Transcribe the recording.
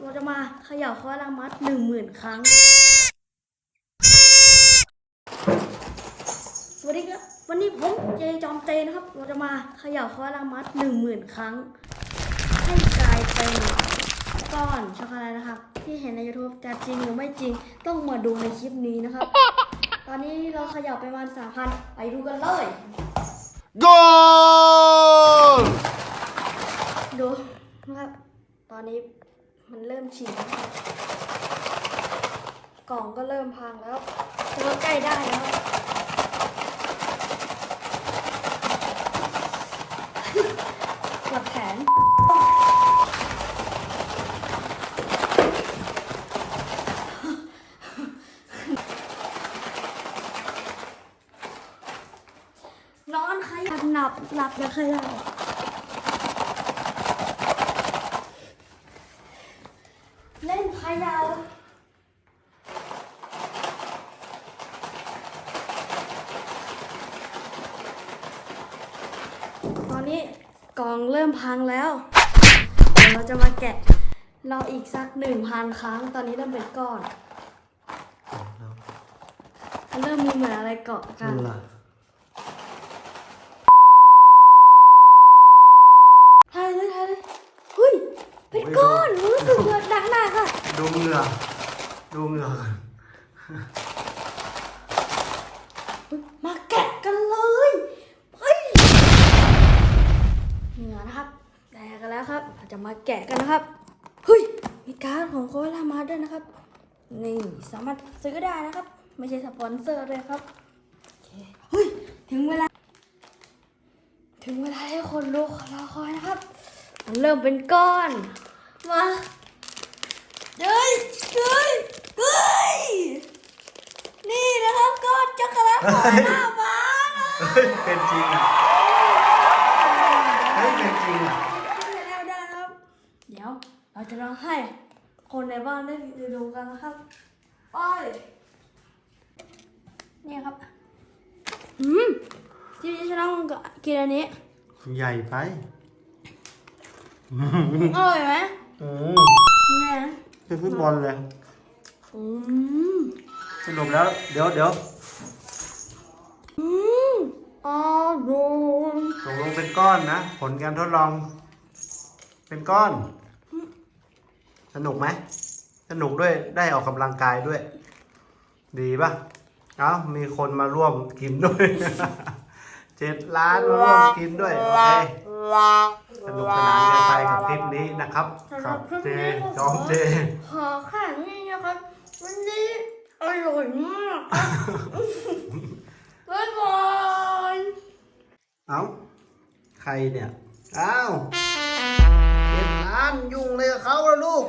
เราจะมาเขย่าข้อละมัดหนึ่งหมื่นครั้ง สวัสดีครับ วันนี้ผมเจจอมเตนะครับ เราจะมาเขย่าข้อละมัดหนึ่งหมื่นครั้ง ให้กลายเป็นก้อนช็อกโกแลตนะครับ ที่เห็นใน YouTube แต่จริงหรือไม่จริงต้องมาดูในคลิปนี้นะครับ ตอนนี้เราเขย่าไปประมาณสามพันไปดูกันเลย go ดูนะครับ ตอนนี้ ฉีกกล่องก็เริ่มพังแล้วแต่ว่าใกล้ได้แล้วครับแขนนอนขยันหลับหลับอย่าขยันเล่นเขยาวตอ นนี้กล่องเริ่มพังแล้วเดี๋ยวเราจะมาแกะรออีกสักหนึ่งพันครั้ง ตอนนี้เริ่มเป็นก้อนมันเริ่มมีเหมือนอะไรเกาะกันทายเลยทายเลยเฮ้ย เป็นก้อนรู้สึกว่าหนักๆอะดูเหงื่อดูเหงื่อมาแกะกันเลยเฮ้ยเหนือนะครับแกะกันแล้วครับเรา จะมาแกะกันนะครับ เฮ้ย มีการ์ดของโคลามาด้วยนะครับ นี่สามารถซื้อได้นะครับ ไม่ใช่สปอนเซอร์เลยครับเฮ้ย ถึงเวลา ถึงเวลาให้คนดูรอคอยนะครับ มันเริ่มเป็นก้อน มาเฮ้ยเฮ้ยเฮ้ย นี่นะครับก้อนช็อกโกแลตของหน้าม้านะเฮ้ยเป็นจริงอะ เฮ้ย เป็นจริงอะ ได้แล้วได้ครับ เดี๋ยว เราจะลองให้คนในบ้านได้ดูกันนะครับไปนี่ครับอืมที่ฉันต้องกินอันนี้ ใหญ่ไปอร่อยไหมอืมเนี่ยเป็นฟุตบอลเลยอืมสรุปแล้ว เดี๋ยวเดี๋ยวอืมอร่อยตกลงเป็นก้อนนะ ผลการทดลอง เป็นก้อน สนุกไหมสนุกด้วยได้ออกกำลังกายด้วย ดีป่ะเอ้ามีคนมาร่วมกินด้วย เจ็ดล้านมาร่วมกินด้วยโอเคสนุกสนานกันไปกับคลิปนี้นะครับกับเจจอมเจขอแข่งนี่นะครับวันนี้อร่อยมากครับบ๊ายบายเอ้าใครเนี่ยอ้าวเจ็ดล้านยุ่งเลยกับเขาแล้วลูก